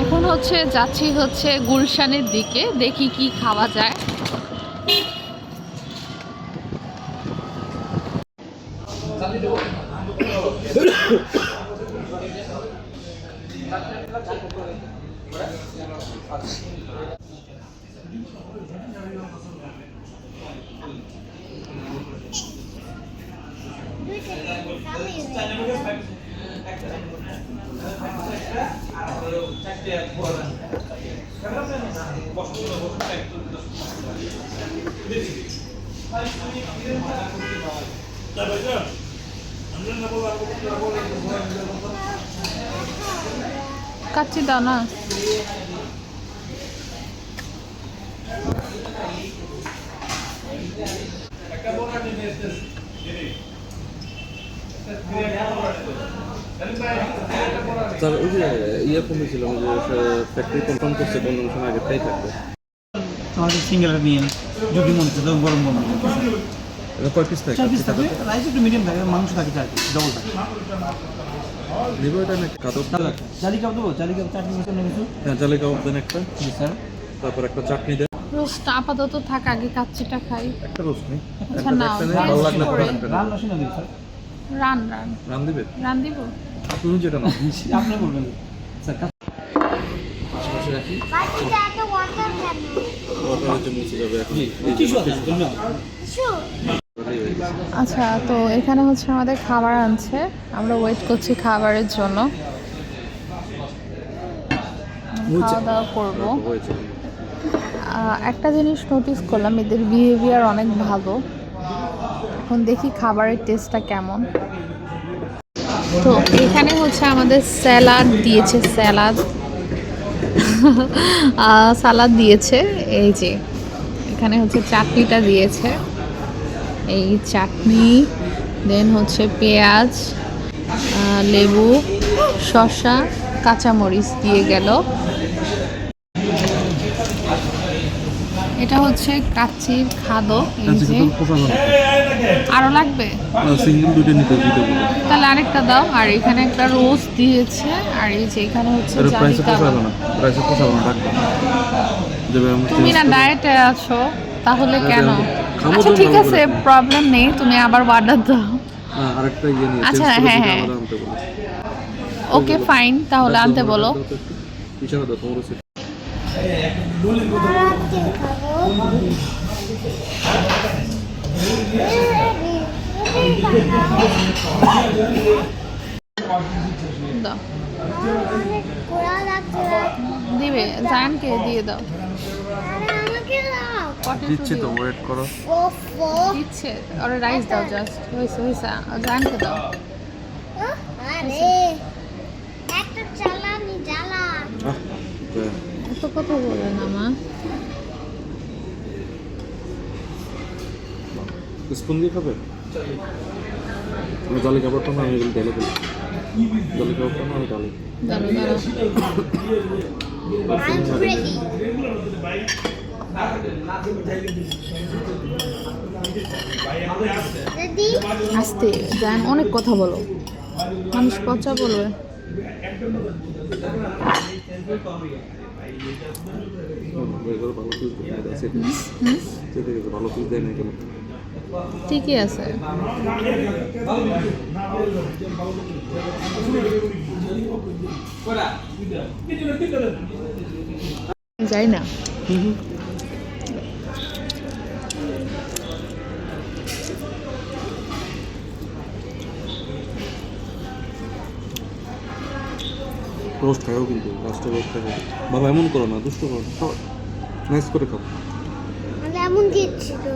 এখন হচ্ছে যাচ্ছি হচ্ছে গুলশানের দিকে দেখি কি খাওয়া যায়। কাচ্চি দাও না স্যার ওই যে ইয়ে কমেছিল যে ফ্যাক্টরি কনফার্ম করছে পনেরো সময় আগে তাই থাকবে। আমাদের সিঙ্গেল নিয়ে যদি মনে হচ্ছে তখন গরম গরম এটা কয় পিস থাকে? চার পিস থাকবে রাইস একটু মিডিয়াম থাকে মাংস থাকে চার পিস ডবল থাকে। নিবো এটা নাকি? কাতর চালি কাপ দেবো? চালি কাপ চাটনি মিশন কিছু হ্যাঁ জালে কাবাব দেন একটা। জি স্যার। তারপর একটা চাটনি দেন। রোস্ট আপাতত থাক আগে কাচ্চিটা খাই। একটা রোস্ট নেই। আচ্ছা, ভালো লাগলে পরে না স্যার। রান দিবে? রান দিব? যেটা নাও আপনি বলবেন। স্যার রাখি। আচ্ছা তো এখানে হচ্ছে আমাদের খাবার আনছে। আমরা ওয়েট করছি খাবারের জন্য। খাওয়া দাওয়া করব। একটা জিনিস নোটিস করলাম এদের বিহেভিয়ার অনেক ভালো। এখন দেখি খাবারের টেস্টটা কেমন। তো এখানে হচ্ছে আমাদের স্যালাড দিয়েছে স্যালাড সালাদ দিয়েছে, এই যে। এখানে হচ্ছে চাটনিটা দিয়েছে। এই চাটনি, দেন হচ্ছে পেঁয়াজ লেবু, শসা, কাঁচামরিচ দিয়ে গেল। এটা হচ্ছে খাদক এই যে। আরও লাগবে? সিঙ্গেল দুটো নিতে দিতে তাহলে আরেকটা দাও। আর এখানে একটা রোজ দিয়েছে আর এই যে এখানে হচ্ছে এটা পোষাবে না প্রাইসে পোষাবে না রাখবে যাবে আমি তুমি না ডায়েটে আছো তাহলে কেন? আচ্ছা ঠিক আছে প্রবলেম নেই তুমি আবার অর্ডার দাও। আরেকটা ইয়ে নিয়ে আচ্ছা, হ্যাঁ, হ্যাঁ। ওকে ফাইন তাহলে আনতে বলো পিছনে দাও তোমার দিবে জায়ানকে দিয়ে দাও। আরে দিচ্ছি তো ওয়েট করো। দিচ্ছে ওরে রাইস দাও জাস্ট হয়েছে হয়েছে জায়ানকে দাও। আরে একটা চালানি জ্বালা। এত কথা বলে না মা। স্পুন দিয়ে খাবে? জলে কাপড়টা না আমি এগুলো ঢেলে ফেলি জলে কাপড়টা না আমি রেডি আস্তে জায়ান অনেক কথা বলো। মানুষ পচা বলবে। ঠিকই আছে। যাই না। রোস্ট খাও কিন্তু লাস্টে রোস্ট খাও বাবা এমন করো না দুষ্ট করো। খাও নাইস করে খাও। মানে এমন দিচ্ছি তো।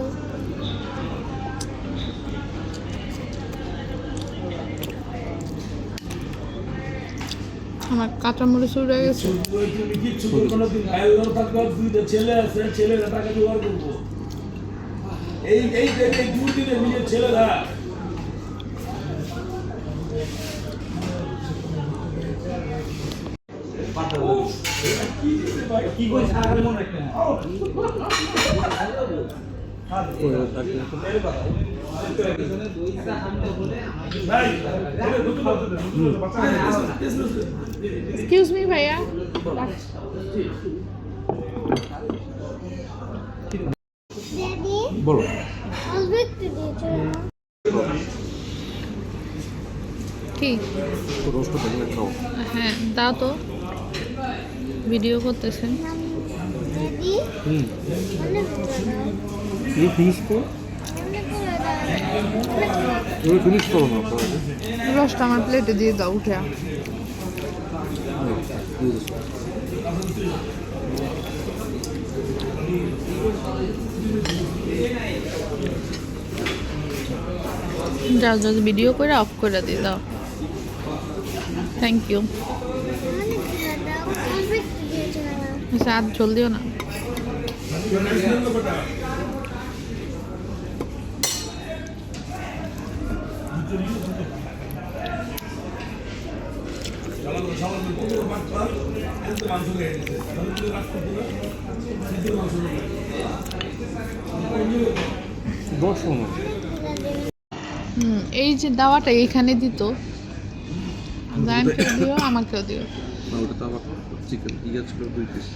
আমার কাঁচামরিচ উড়ে গেছে। ছেলে আছে ছেলেরা টাকা জোগাড় করব এই এই ছেলেরা কি কইছে আর মনে রাখতে এক্সকিউজ মি ভাইয়া ড্যাডি বলো অল্প একটু দিয়েছ কি রোস্ট দেখলে খাও হ্যাঁ দাও তো ভিডিও করতেছেন। রসটা আমার প্লেটে দিয়ে দাও উঠে যাও যদি ভিডিও করে অফ করে দিয়ে দাও। থ্যাংক ইউ অনেকগুলো দাও অল্প একটু সাত জলদিও না। দশ এই যে দাওয়াটা এখানে দিত জায়ানকেও দিও আমাকেও দিও। না ওটা তো আবার চিকেন ইয়ে ছিল দুই পিস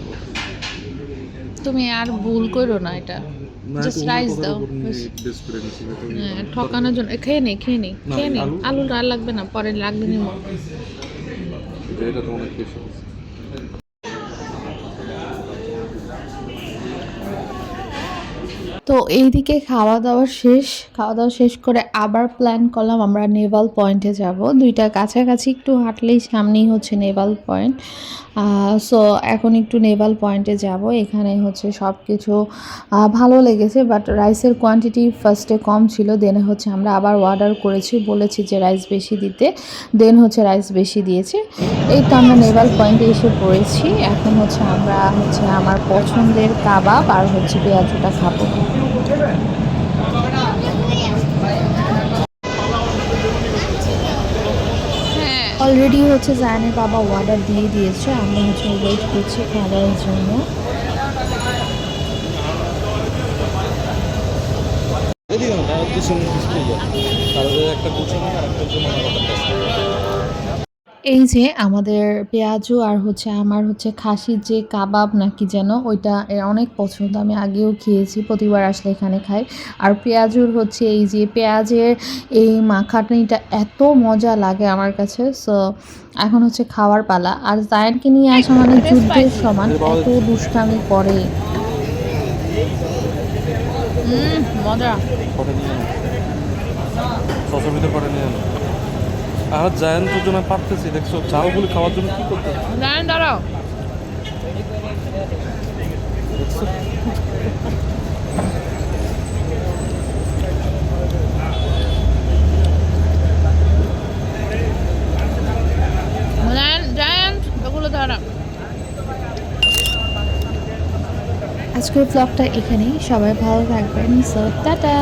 তুমি আর ভুল করো না এটা। না দাও, হ্যাঁ, ঠকানোর জন্য। খেয়ে নেই খেয়ে নেই খেয়ে নে। আলু? আলু আর লাগবে না পরে লাগবে এটা- এটা তো অনেক বেশি তো এইদিকে খাওয়া দাওয়া শেষ। খাওয়া দাওয়া শেষ করে আবার প্ল্যান করলাম আমরা নেভাল পয়েন্টে যাব। দুইটা কাছাকাছি একটু হাঁটলেই সামনেই হচ্ছে নেভাল পয়েন্ট সো এখন একটু নেভাল পয়েন্টে যাব। এখানে হচ্ছে সব কিছু ভালো লেগেছে বাট রাইসের কোয়ান্টিটি ফার্স্টে কম ছিল দেন হচ্ছে আমরা আবার অর্ডার করেছি, বলেছি যে রাইস বেশি দিতে দেন হচ্ছে রাইস বেশি দিয়েছে। এই তো আমরা নেভাল পয়েন্টে এসে পড়েছি। এখন হচ্ছে আমরা হচ্ছে আমার পছন্দের কাবাব আর হচ্ছে পেঁয়াজুটা খাব হ্যাঁ অলরেডি হচ্ছে জায়ানের বাবা অর্ডার দিয়ে দিয়েছে, আমরা হচ্ছে ওয়েট করছি খাবারের জন্য। একটা কুশন আর একটা জন্য এই যে আমাদের পেঁয়াজু আর হচ্ছে আমার হচ্ছে খাসির যে কাবাব নাকি যেন ওইটা অনেক পছন্দ। আমি আগেও খেয়েছি প্রতিবার আসলে এখানে খাই। আর পেঁয়াজুর হচ্ছে এই যে পেঁয়াজের এই মাখানিটা এত মজা লাগে আমার কাছে। সো এখন হচ্ছে খাওয়ার পালা। আর জায়ানকে নিয়ে আসা মানে যুদ্ধের সমান এত দুষ্টামি করে। মজা। আর জায়ান্তের জন্য পারতেছি দেখছ? চালগুলি খাওয়ার জন্য কি করতে জায়ান দাঁড়াও। জায়ান জায়ান আজকের ব্লগটা এখানেই। সবাই ভালো থাকবেন। So tata!